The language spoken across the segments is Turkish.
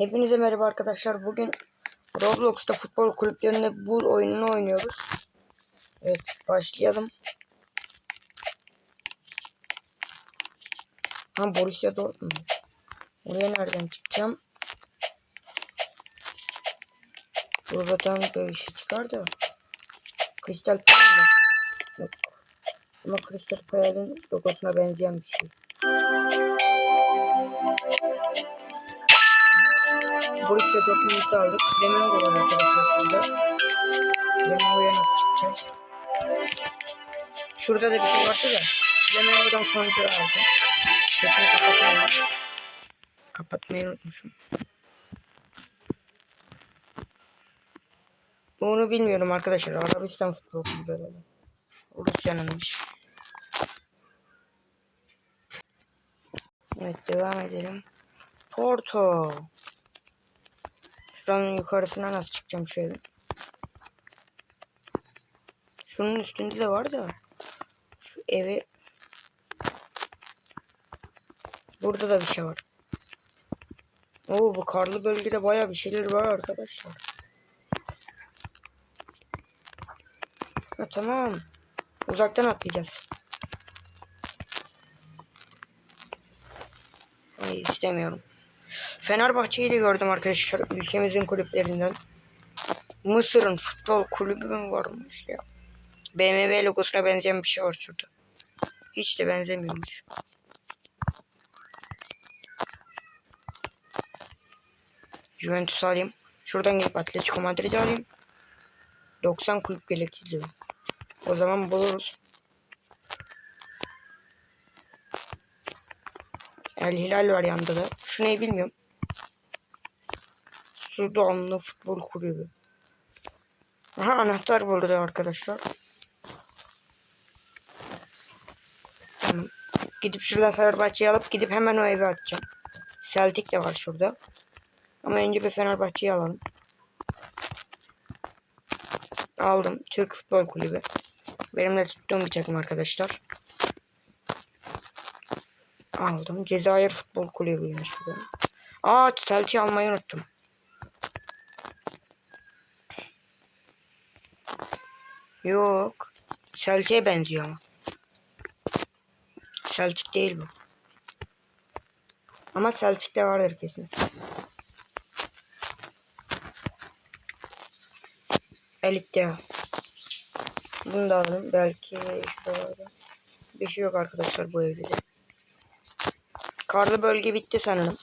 Hepinize merhaba arkadaşlar. Bugün Roblox'ta futbol kulüplerinde bul oyununu oynuyoruz. Evet başlayalım. Ha Borussia Dortmund. Oraya nereden çıkacağım? Buradan böyle şey çıkar da. Crystal Palace mı? Yok. Ama Crystal Palace'ın logosuna benzeyen bir şey. Borussia Dortmund'u aldık. Flamengo var arkadaşlar şurada. Flamengo'ya nasıl çıkacağız? Şurada da bir şey vardı da. Flamengo'dan sonucu aldım. Sesini kapatamam. Kapatmayı unutmuşum. Onu bilmiyorum arkadaşlar. Arabistan futbol kulübü herhalde. Rusya'nınmış. Evet devam edelim. Porto. Şuranın yukarısına nasıl çıkacağım şöyle. Şunun üstünde de var da. Şu evi. Burada da bir şey var. Oo bu karlı bölgede baya bir şeyler var arkadaşlar. Ha, tamam. Uzaktan atlayacağız. Hayır istemiyorum. Fenerbahçe'yi de gördüm arkadaşlar ülkemizin kulüplerinden. Mısır'ın futbol kulübü mü varmış ya? BMW logosuna benzeyen bir şey var şurada. Hiç de benzemiyormuş. Juventus alayım. Şuradan gelip Atletico Madrid'i alayım. 90 kulüp gerekli. O zaman buluruz. El Hilal var yanında da. Şu neyi bilmiyorum. Sudanlı Futbol Kulübü. Aha anahtar buldu arkadaşlar. Gidip şuradan Fenerbahçe'yi alıp gidip hemen o evi açacağım. Celtic de var şurada. Ama önce bir Fenerbahçe'yi alalım. Aldım. Türk Futbol Kulübü. Benim de tuttuğum bir takım arkadaşlar. Aldım. Cezayir Futbol Kulübü'ymüş bu. Aa Celtic'i almayı unuttum. Yok. Celtic'e benziyor ama. Celtic değil bu. Ama Celtic'te vardır kesin. Elite. Bunu da alalım. Belki şurada. Bir şey yok arkadaşlar bu evde de. Karlı bölge bitti sanırım.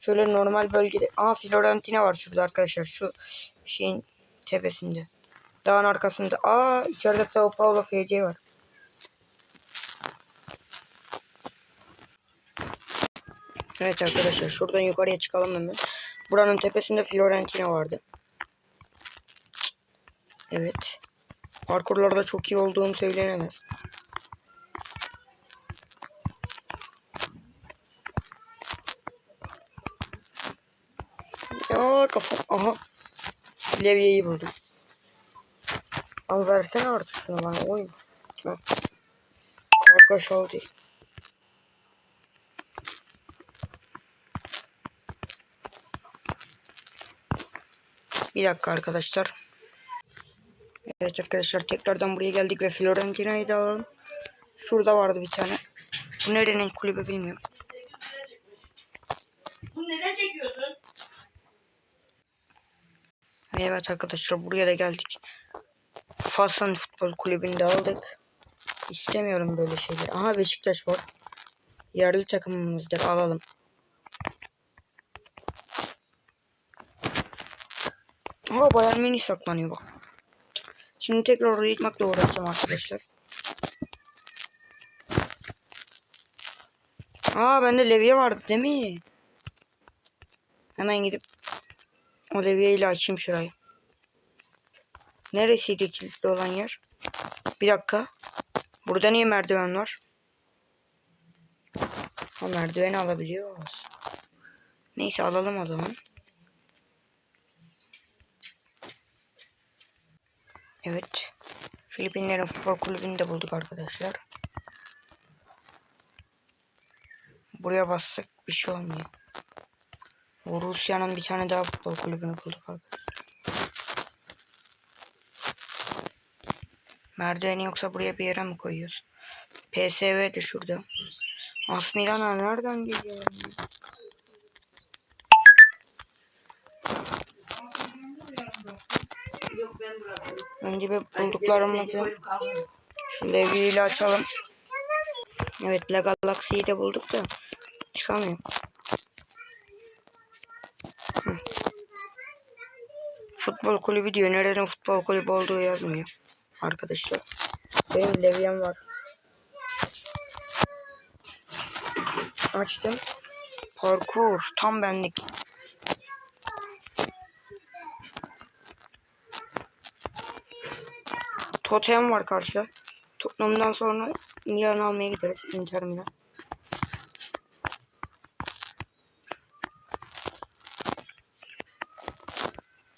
Şöyle normal bölgede. Aa Fiorentina var şurada arkadaşlar. Şu şeyin tepesinde. Dağın arkasında. Aa içeride Sao Paulo FC var. Evet arkadaşlar şuradan yukarıya çıkalım hemen. Buranın tepesinde Fiorentina vardı. Evet. Parkurlarda çok iyi olduğum söylenemez. Ya kafam. Aha. Levye'yi buldum. Al versene artık şunu bana oyun. Arkadaş oldu. Bir dakika arkadaşlar. Evet arkadaşlar tekrardan buraya geldik ve Fiorentina'yı da alalım. Şurada vardı bir tane. Bu nerenin kulübü bilmiyorum. Bunu neden çekiyorsun? Evet arkadaşlar buraya da geldik. Fasan Futbol Kulübü'nde aldık. İstemiyorum böyle şeyler. Aha Beşiktaş var. Yerli takımımızdır alalım. Aha Bayern Münih saklanıyor bak. Şimdi tekrar oraya gitmekle uğraşacağım arkadaşlar. Aa bende levye vardı değil mi? Hemen gidip o levyeyle açayım şurayı. Neresiydi kilitli olan yer? Bir dakika. Burada niye merdiven var? Ha merdiveni alabiliyoruz. Neyse alalım o zaman. Evet. Filipinlerin futbol kulübünü de bulduk arkadaşlar. Buraya bassak bir şey olmuyor. Rusya'nın bir tane daha futbol kulübünü bulduk arkadaşlar. Merdiveni yoksa buraya bir yere mi koyuyoruz? PSV de şurada. As Milan'a nereden geliyor? Önce bir bulduklarımızı şu Levi'yi ile açalım. Evet La Galaxy'yi de bulduk da çıkamıyor. Futbol kulübü diyor. Nereden futbol kulübü olduğu yazmıyor. Arkadaşlar. Benim Levi'm var. Açtım. Parkur. Tam benlik. Totem var karşıda. Tottenham'dan sonra Milan almaya gideriz. Inter Milan.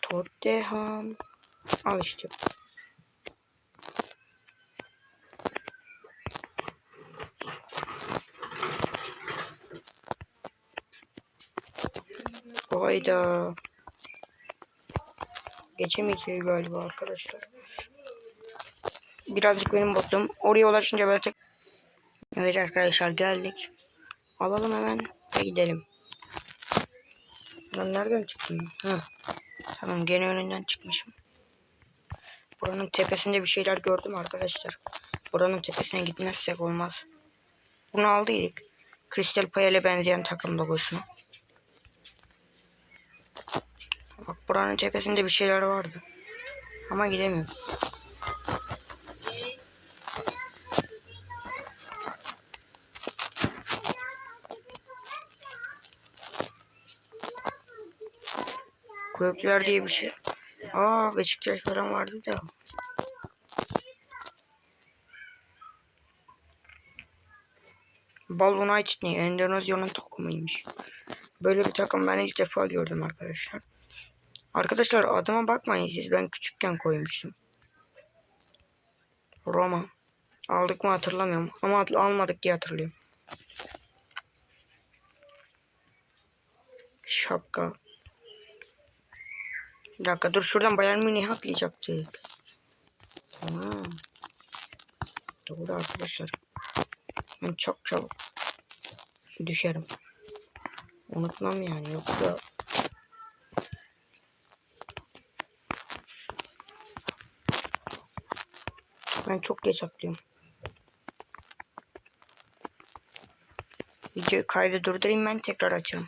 Tottenham. Al işte. Hayda. Geçemeyeceğiz galiba arkadaşlar. Birazcık benim botum. Oraya ulaşınca ben tek... Evet arkadaşlar geldik. Alalım hemen ve gidelim. Ben nereden çıktım? Ha. Tamam gene önünden çıkmışım. Buranın tepesinde bir şeyler gördüm arkadaşlar. Buranın tepesine gitmezsek olmaz. Bunu aldıydık. Kristal Payal'e benzeyen takım logosunu. Bak buranın tepesinde bir şeyler vardı. Ama gidemiyorum. Kulüpler diye bir şey. Aa Beşiktaş falan vardı da. Bal United ne? Endonezya'nın takımıymış. Böyle bir takım ben ilk defa gördüm arkadaşlar. Arkadaşlar adıma bakmayın siz ben küçükken koymuştum. Roma. Aldık mı hatırlamıyorum ama almadık diye hatırlıyorum. Şapka. Bir dakika dur şuradan Bayern Münih atlayacaktık. Tamam. Doğru arkadaşlar. Ben çok çabuk düşerim. Unutmam yani yoksa ben çok geç atlıyorum. Videoyu kaydı durdurayım ben tekrar açarım.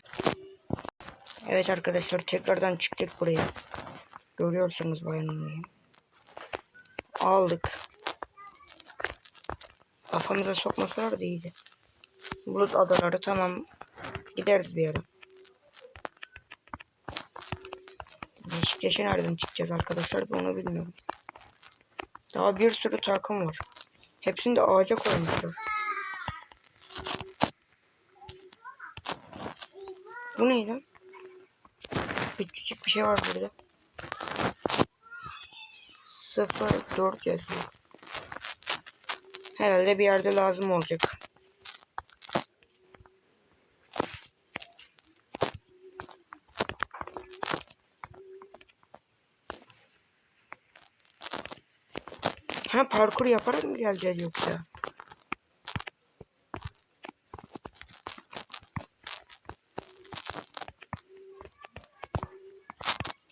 Evet arkadaşlar tekrardan çıktık buraya. Görüyorsunuz bayanımı. Aldık. Kafamıza sokmasalar da iyiydi. Bulut adaları tamam. Gideriz bir yere. Beşiktaş'a nereden çıkacağız arkadaşlar onu bilmiyorum. Daha bir sürü takım var. Hepsini de ağaca koymuşlar. Bu ne lan? Küçücük bir şey var burada. 0 4 yazıyor. Herhalde bir yerde lazım olacak. Ha parkur yaparak mı geleceğiz yoksa?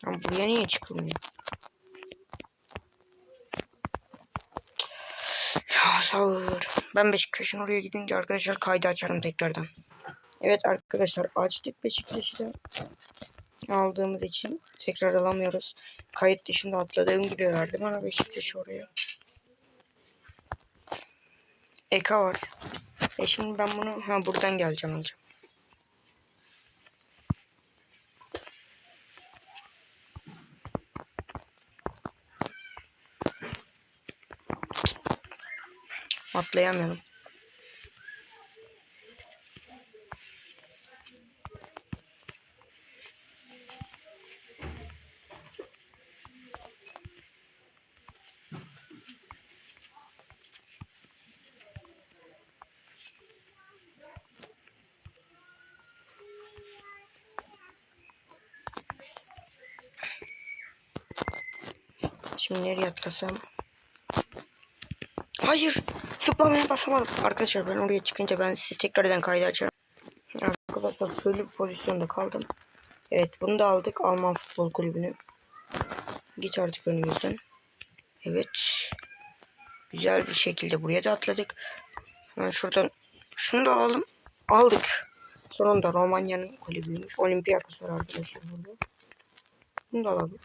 Ama buraya niye çıkılmıyor? Ya sabır. Ben Beşiktaş'ın oraya gidince arkadaşlar kaydı açarım tekrardan. Evet arkadaşlar açtık Beşiktaş'ı da aldığımız için tekrar alamıyoruz. Kayıt dışında atladığım gibi verdi bana Beşiktaş'ı oraya. Eka var. E şimdi ben bunu ha buradan geleceğim alacağım. Atlayamıyorum. Atlasam? Hayır. Zıplamaya basamadım. Arkadaşlar ben oraya çıkınca ben size tekrardan kaydı açarım. Arkadaşlar şöyle bir pozisyonda kaldım. Evet bunu da aldık. Alman Futbol Kulübü'nü. Git artık önümüzden. Evet. Güzel bir şekilde buraya da atladık. Hemen şuradan şunu da alalım. Aldık. Sonunda Romanya'nın kulübüymüş. Olympiakos var arkadaşlar burada. Bunu da alalım.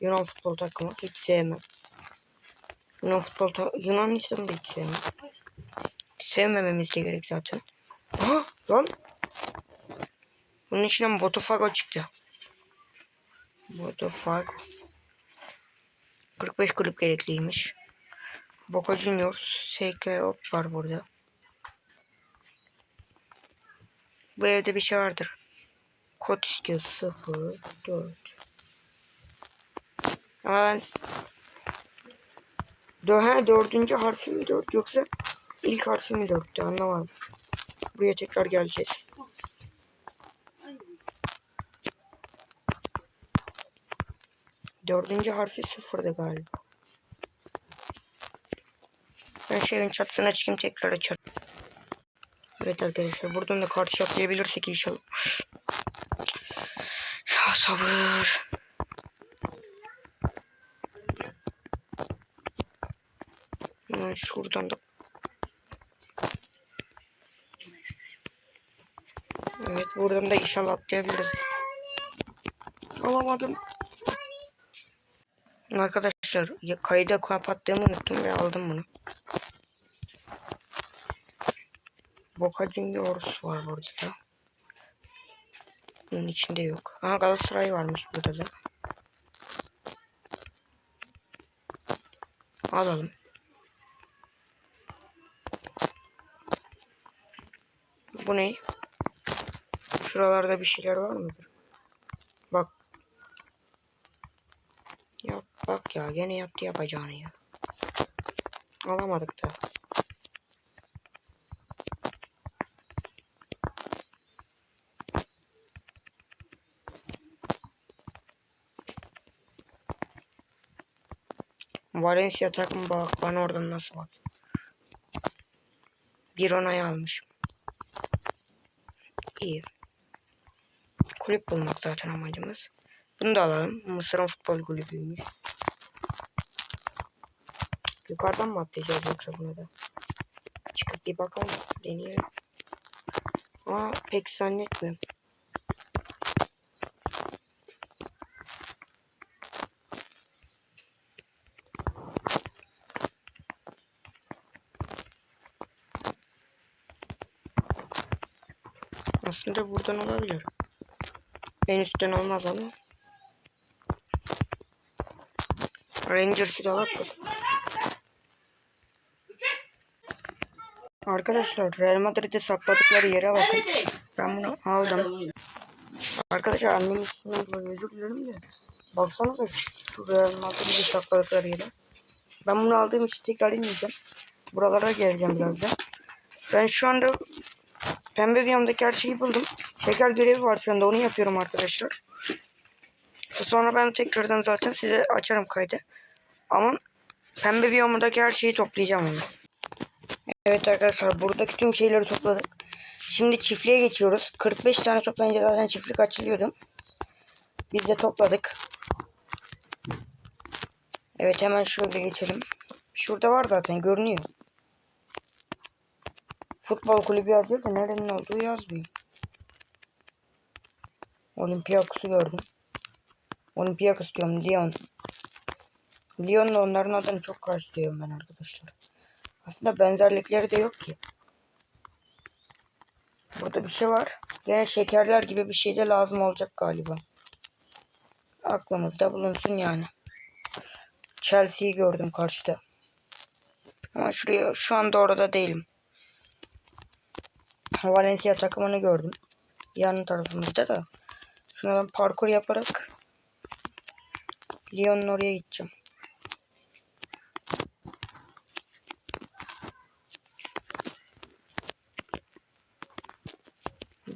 Yunan futbol takımı hiç sevmem. Yunan futbol ta Yunanistan'ı da hiç sevmem. Sevmememiz de gerek zaten. Aha lan. Bunun içinden Botafogo çıktı. Botafogo. 45 kulüp gerekliymiş. Boca Juniors, SK Op var burada. Bu evde bir şey vardır. Kod istiyor 0 4. Ama ben Dö he, dördüncü harfi mi dört yoksa ilk harfi mi dörttü anlamadım. Buraya tekrar geleceğiz. Dördüncü harfi sıfırdı galiba. Ben şu evin çatısına çıkayım tekrar açarım. Evet arkadaşlar buradan da karşı atlayabilirsek inşallah. Ya sabır. Hemen şuradan da. Evet buradan da inşallah atlayabiliriz. Alamadım. Arkadaşlar ya kayda kapattığımı unuttum ve aldım bunu. Boca Juniors var burada da. Bunun içinde yok. Aha Galatasaray varmış burada da. Alalım. Bu ne? Şuralarda bir şeyler var mıdır? Bak. Yap bak ya gene yaptı yapacağını ya. Alamadık da. Valencia takım bak bana oradan nasıl bak. Bir onay almışım. İyi. Kulüp bulmak zaten amacımız. Bunu da alalım. Mısır'ın futbol kulübüymüş. Yukarıdan mı atlayacağız yoksa buna da? Çıkıp bir bakalım. Deneyelim. Ama pek zannetmiyorum. Aslında buradan olabilir. En üstten olmaz ama. Rangers'ı da bak. Arkadaşlar Real Madrid'e sakladıkları yere bakın. Ben bunu aldım. Arkadaşlar annemin üstünden böyle özür dilerim de. Baksanıza şu Real Madrid'e sakladıkları yere. Ben bunu aldığım için tekrar inmeyeceğim. Buralara geleceğim birazdan. Ben şu anda Pembe biyomdaki her şeyi buldum. Şeker görevi var şu anda onu yapıyorum arkadaşlar. Sonra ben tekrardan zaten size açarım kaydı. Ama pembe biyomundaki her şeyi toplayacağım onu. Evet arkadaşlar buradaki tüm şeyleri topladık. Şimdi çiftliğe geçiyoruz. 45 tane toplayınca zaten çiftlik açılıyordu. Biz de topladık. Evet hemen şöyle geçelim. Şurada var zaten görünüyor. Futbol kulübü yazıyor da nerenin olduğu yazmıyor. Olympiakos'u gördüm. Olympiakos diyorum Lyon. Lyon'la onların adını çok karşılıyorum ben arkadaşlar. Aslında benzerlikleri de yok ki. Burada bir şey var. Gene şekerler gibi bir şey de lazım olacak galiba. Aklımızda bulunsun yani. Chelsea'yi gördüm karşıda. Ama şuraya şu anda orada değilim. Valencia takımını gördüm. Yan tarafımızda da. Şuna ben parkur yaparak Lyon'un oraya gideceğim.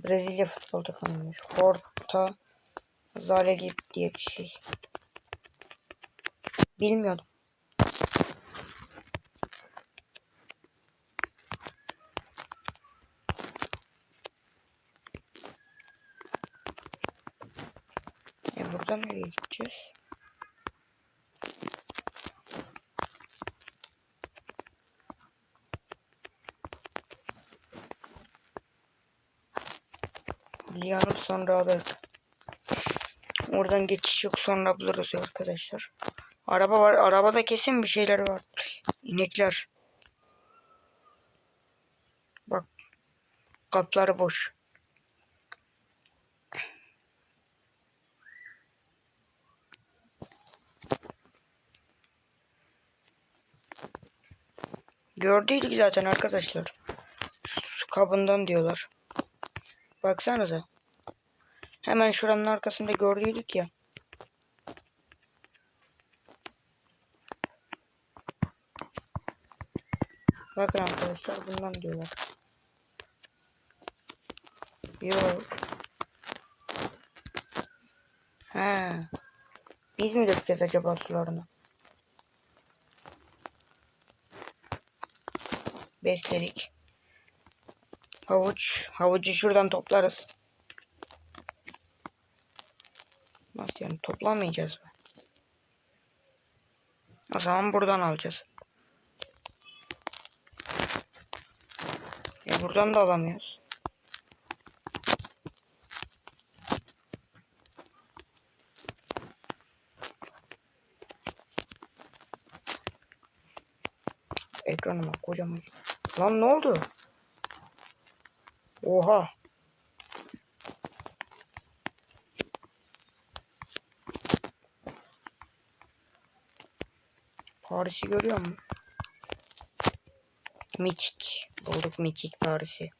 Brezilya futbol takımıymış. Horta Zalegip diye bir şey. Bilmiyordum. E buradan nereye gideceğiz? Liyanı sonra alırız. Oradan geçiş yok sonra buluruz arkadaşlar. Araba var. Arabada kesin bir şeyler var. İnekler. Bak. Kapları boş. Gördüydük zaten arkadaşlar. Su kabından diyorlar. Baksanıza. Hemen şuranın arkasında gördüydük ya. Bakın arkadaşlar bundan diyorlar. Yok. He. Biz mi dökeceğiz acaba sularını? Besledik. Havuç. Havucu şuradan toplarız. Nasıl yani toplamayacağız mı? O zaman buradan alacağız. Ya buradan da alamıyoruz. Ekranıma kocaman. Lan ne oldu? Oha. Paris'i görüyor musun? Mitik. Bulduk mitik Paris'i.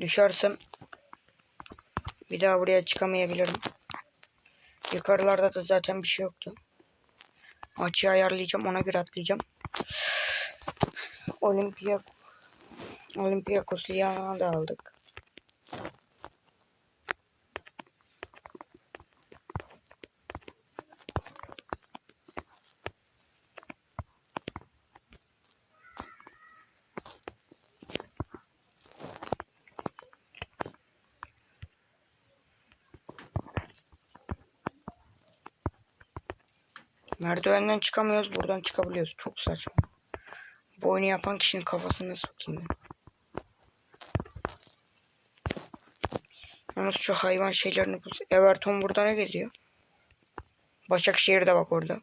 Düşersem bir daha buraya çıkamayabilirim. Yukarılarda da zaten bir şey yoktu. Açıyı ayarlayacağım ona göre atlayacağım. Olimpiyak Olympiakos Lyon'a da aldık. Merdivenden çıkamıyoruz buradan çıkabiliyoruz. Çok saçma. Bu oyunu yapan kişinin kafasına sokayım ben. Yalnız şu hayvan şeylerini bul. Everton burada ne geziyor? Başakşehir'de bak orada.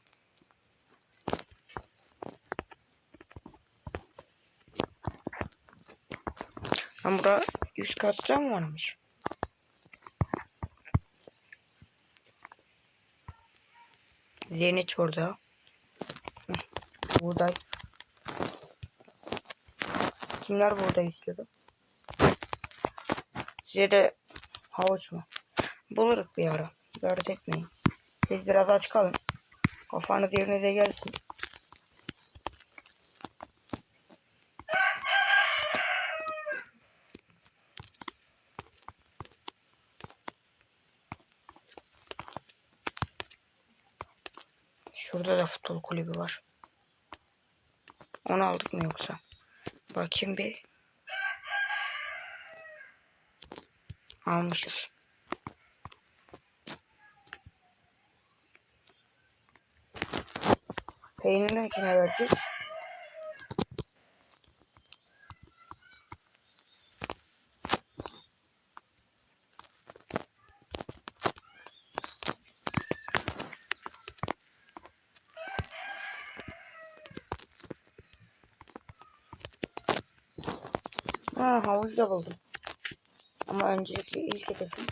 Lan burada 100 katta mı varmış? Zenit burada. Buğday. Kimler burada istiyordu? Size de havuç mu? Buluruz bir ara. Dert etmeyin. Siz biraz aç kalın. Kafanız yerinize gelsin. Şurada da futbol kulübü var. Onu aldık mı yoksa? Bakayım bir. Almışız. Peynirini kime vereceğiz? Da buldum. Ama öncelikle ilk hedefim.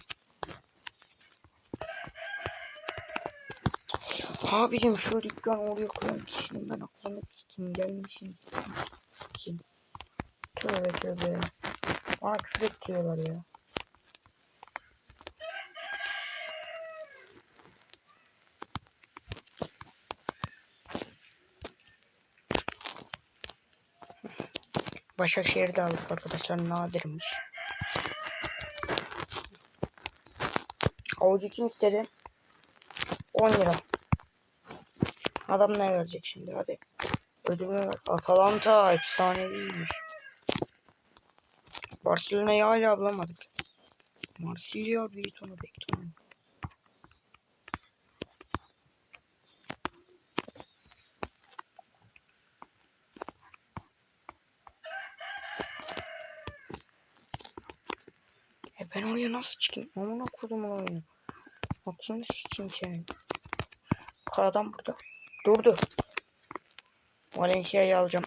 Abicim şu dükkan oraya koyan kişinin ben aklıma kim gelmişim. Kim? Tövbe tövbe. Bana küfür ettiriyorlar ya. Başakşehir'de aldık arkadaşlar nadirmiş. Havucu kim istedi? 10 lira. Adam ne verecek şimdi hadi. Ver. Atalanta efsaneviymiş. Barcelona'yı hala bulamadık. Marsilya büyük onu bekliyorum. E ben oraya nasıl çıkayım? Amına kodumun oyunu. Aklını sikeyim senin. Karadan burada. Durdu. Valencia'yı alacağım.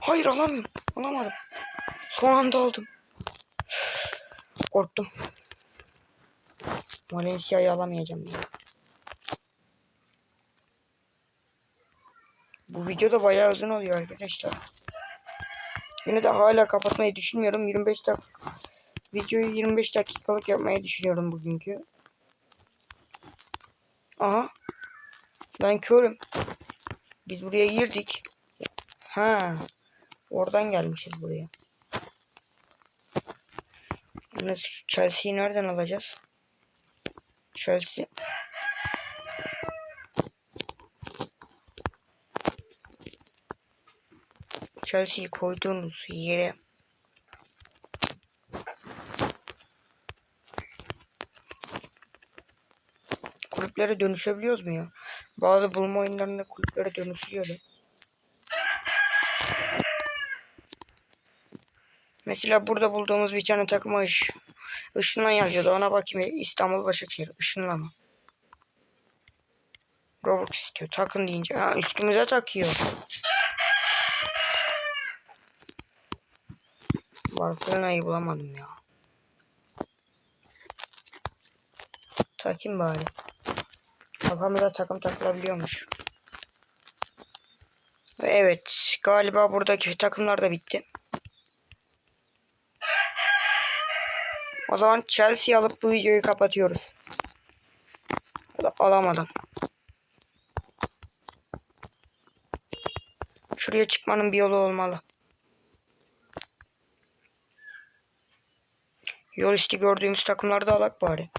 Hayır alamıyorum. Alamadım. Son anda aldım. Korktum. Valencia'yı alamayacağım ya. Bu video da bayağı uzun oluyor arkadaşlar. Yine de hala kapatmayı düşünmüyorum. 25 dakika videoyu 25 dakikalık yapmayı düşünüyorum bugünkü. Aha. Ben körüm. Biz buraya girdik. Ha. Oradan gelmişiz buraya. Yalnız Chelsea'yi nereden alacağız? Chelsea. Chelsea'yi koyduğunuz yere kulüplere dönüşebiliyoruz mu ya? Bazı bulma oyunlarında kulüplere dönüşüyor. ya. Mesela burada bulduğumuz bir tane takıma ış, ışınlan yazıyordu. Ona bakayım. İstanbul Başakşehir. Işınlama. Robot istiyor. Takın deyince. Ha, üstümüze takıyor. Barcelona'yı bulamadım ya. Takayım bari. Kafamıza takım takılabiliyormuş. Ve evet galiba buradaki takımlar da bitti. O zaman Chelsea alıp bu videoyu kapatıyoruz. Alamadım. Şuraya çıkmanın bir yolu olmalı. Yol üstü gördüğümüz takımlarda alak bari.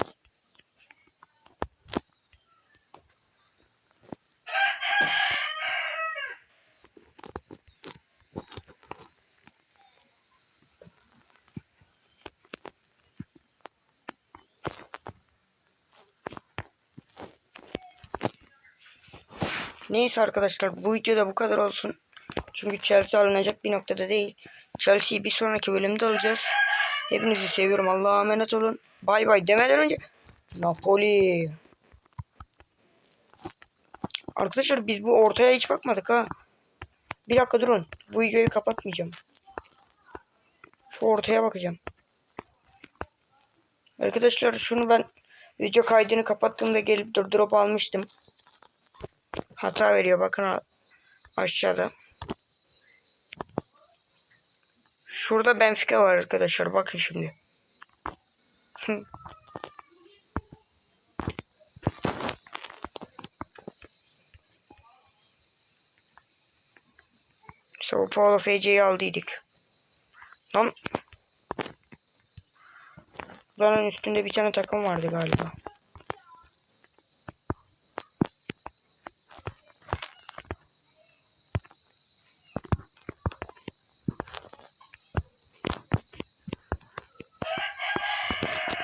Neyse arkadaşlar bu videoda bu kadar olsun. Çünkü Chelsea alınacak bir noktada değil. Chelsea'yi bir sonraki bölümde alacağız. Hepinizi seviyorum. Allah'a emanet olun. Bay bay demeden önce Napoli. Arkadaşlar biz bu ortaya hiç bakmadık ha. Bir dakika durun. Bu videoyu kapatmayacağım. Şu ortaya bakacağım. Arkadaşlar şunu ben video kaydını kapattığımda gelip durdurup almıştım. Hata veriyor bakın aşağıda. Şurada Benfica var arkadaşlar bakın şimdi. Sao Paulo FC'yi aldıydık. Lan. Buranın üstünde bir tane takım vardı galiba.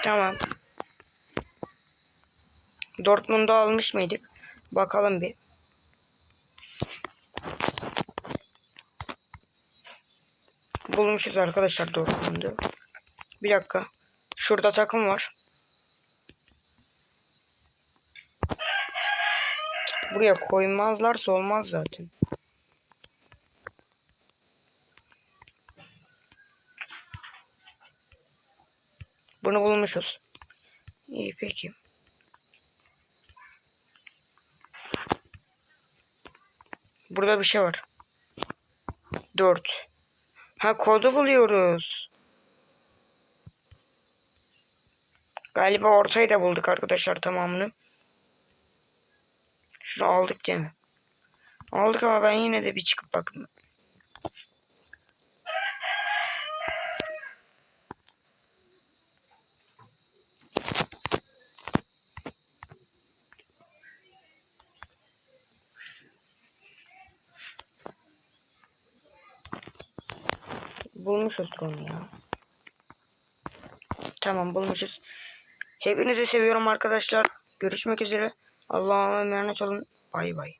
Tamam. Dortmund'u almış mıydık? Bakalım bir. Bulmuşuz arkadaşlar Dortmund'u. Bir dakika. Şurada takım var. Buraya koymazlarsa olmaz zaten. Bunu bulmuşuz. İyi peki. Burada bir şey var. 4. Ha kodu buluyoruz. Galiba ortayı da bulduk arkadaşlar tamamını. Şunu aldık değil mi? Aldık ama ben yine de bir çıkıp bakayım. Bulmuşuzdur onu ya. Tamam bulmuşuz. Hepinizi seviyorum arkadaşlar. Görüşmek üzere. Allah'a emanet olun. Bay bay.